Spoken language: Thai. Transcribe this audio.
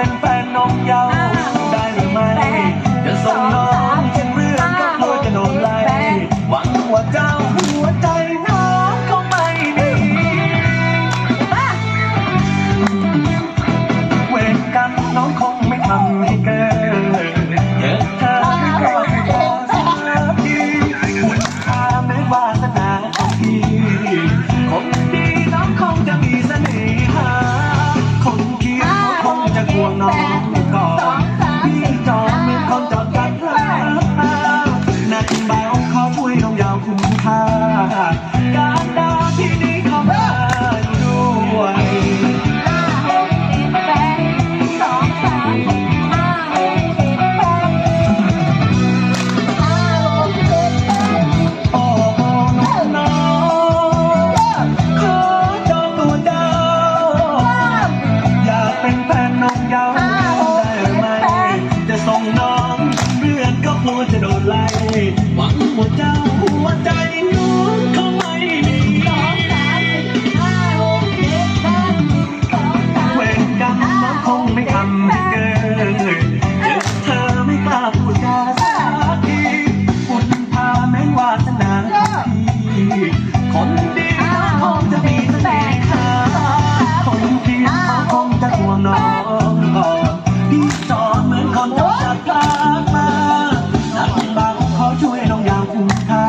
เป็นแฟนน้องเยาได้หรือไม่จะส่งน้องเป็นเรื่องก็พูดจะโดนไล่หวังว่าเจ้าหัวใจน้องคงไม่ดีเวรกรรมน้องคงไม่ทำให้เกินเธอเธอคือความรักที่คุณพาไม่ว่า ห่วงน้องไปก่อนพี่จอดเป็นคนจอดกันแล้วนั่นเบาขอช่วยน้องยาวคุ้มค่า ของน้องเรือดก็กลัจะโดนไหลหวังหมดเจ้าหัวใจน้อเขาไม่มีสวรกรรมนคงไม่ทำเกินเจอเธอไม่กล้าพูดจาสักทีคุณพาแม้วาสนาทีคนดีเขาคงจะมีแต่ค่าคนที่เขาคงจะห่วงน้อง 不开。